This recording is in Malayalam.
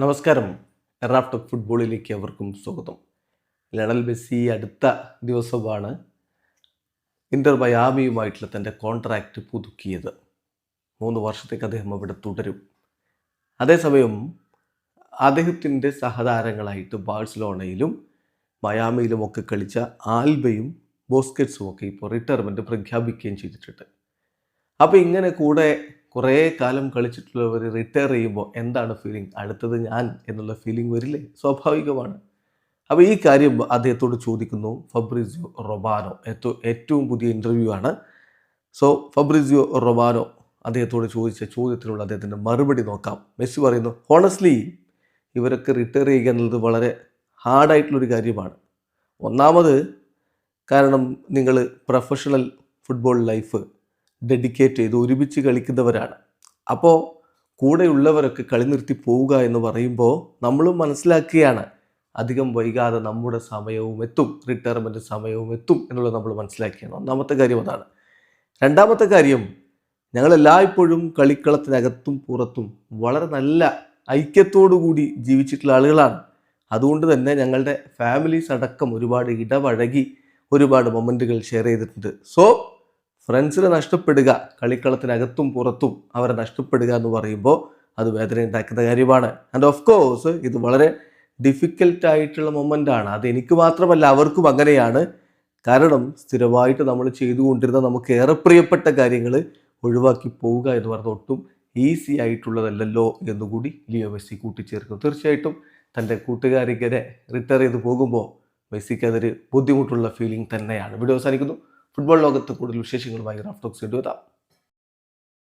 നമസ്കാരം. എറാഫ്റ്റ് ഫുട്ബോളിലേക്ക് അവർക്കും സ്വാഗതം. ലണൽ മെസ്സി അടുത്ത ദിവസമാണ് ഇന്റർ മയാമിയുമായിട്ടുള്ള തന്റെ കോൺട്രാക്റ്റ് പുതുക്കിയത്. മൂന്ന് വർഷത്തേക്ക് അദ്ദേഹം അവിടെ തുടരും. അതേസമയം അദ്ദേഹത്തിന്റെ സഹതാരങ്ങളായിട്ട് ബാഴ്സലോണയിലും മയാമിയിലും ഒക്കെ കളിച്ച ആൽബയും ബോസ്കറ്റ്സും ഒക്കെ ഇപ്പോൾ റിട്ടയർമെന്റ് പ്രഖ്യാപിക്കുകയും ചെയ്തിട്ടുണ്ട്. അപ്പോൾ ഇങ്ങനെ കൂടെ കുറേ കാലം കളിച്ചിട്ടുള്ളവർ റിട്ടയർ ചെയ്യുമ്പോൾ എന്താണ് ഫീലിംഗ് അടുത്തത് ഞാൻ എന്നുള്ള ഫീലിംഗ് വരില്ലേ? സ്വാഭാവികമാണ്. അപ്പോൾ ഈ കാര്യം അദ്ദേഹത്തോട് ചോദിക്കുന്നു. ഫബ്രിസിയോ റൊബാനോ ഏറ്റവും ഏറ്റവും പുതിയ ഇന്റർവ്യൂ ആണ്. സോ ഫബ്രിസിയോ റൊബാനോ അദ്ദേഹത്തോട് ചോദിച്ച ചോദ്യത്തിനുള്ള അദ്ദേഹത്തിന്റെ മറുപടി നോക്കാം. മെസ്സി പറയുന്നു ഹോണസ്റ്റ്ലി ഇവരൊക്കെ റിട്ടയർ ചെയ്യുക എന്നുള്ളത് വളരെ ഹാർഡായിട്ടുള്ളൊരു കാര്യമാണ്. ഒന്നാമത് കാരണം നിങ്ങൾ പ്രൊഫഷണൽ ഫുട്ബോൾ ലൈഫ് ഡെഡിക്കേറ്റ് ചെയ്ത് ഒരുമിച്ച് കളിക്കുന്നവരാണ്. അപ്പോൾ കൂടെയുള്ളവരൊക്കെ കളി നിർത്തി പോവുക എന്ന് പറയുമ്പോൾ നമ്മളും മനസ്സിലാക്കുകയാണ് അധികം വൈകാതെ നമ്മുടെ സമയവും എത്തും റിട്ടയർമെന്റ് സമയവും എത്തും എന്നുള്ളത് നമ്മൾ മനസ്സിലാക്കിയാണ്. ഒന്നാമത്തെ കാര്യം അതാണ്. രണ്ടാമത്തെ കാര്യം ഞങ്ങളെല്ലായ്പ്പോഴും കളിക്കളത്തിനകത്തും പുറത്തും വളരെ നല്ല കൂടി ജീവിച്ചിട്ടുള്ള ആളുകളാണ്. അതുകൊണ്ട് തന്നെ ഞങ്ങളുടെ ഫാമിലീസ് അടക്കം ഒരുപാട് ഇടപഴകി ഒരുപാട് മൊമെന്റുകൾ ഷെയർ ചെയ്തിട്ടുണ്ട്. സോ ഫ്രണ്ട്സിനെ നഷ്ടപ്പെടുക കളിക്കളത്തിനകത്തും പുറത്തും അവരെ നഷ്ടപ്പെടുക എന്ന് പറയുമ്പോൾ അത് വേദന ഉണ്ടാക്കുന്ന കാര്യമാണ്. ആൻഡ് ഓഫ് കോഴ്സ് ഇത് വളരെ ഡിഫിക്കൽട്ടായിട്ടുള്ള മൊമെന്റ് ആണ്. അത് എനിക്ക് മാത്രമല്ല അവർക്കും അങ്ങനെയാണ്. കാരണം സ്ഥിരമായിട്ട് നമ്മൾ ചെയ്തുകൊണ്ടിരുന്ന നമുക്ക് ഏറെ പ്രിയപ്പെട്ട കാര്യങ്ങൾ ഒഴിവാക്കി പോവുക എന്ന് പറഞ്ഞ ഒട്ടും ഈസി ആയിട്ടുള്ളതല്ലല്ലോ എന്നുകൂടി ലിയോ മെസ്സി കൂട്ടിച്ചേർക്കും തീർച്ചയായിട്ടും തന്റെ കൂട്ടുകാരിക്കരെ റിട്ടയർ ചെയ്ത് പോകുമ്പോൾ മെസ്സിക്ക് അതൊരു ബുദ്ധിമുട്ടുള്ള ഫീലിംഗ് തന്നെയാണ്. വീഡിയോ അവസാനിക്കുന്നു. ഫുട്ബോൾ ലോകത്ത് കൂടുതൽ വിശേഷങ്ങളുമായി റാഫ്റ്റോക്സ് കൊണ്ടുവരാം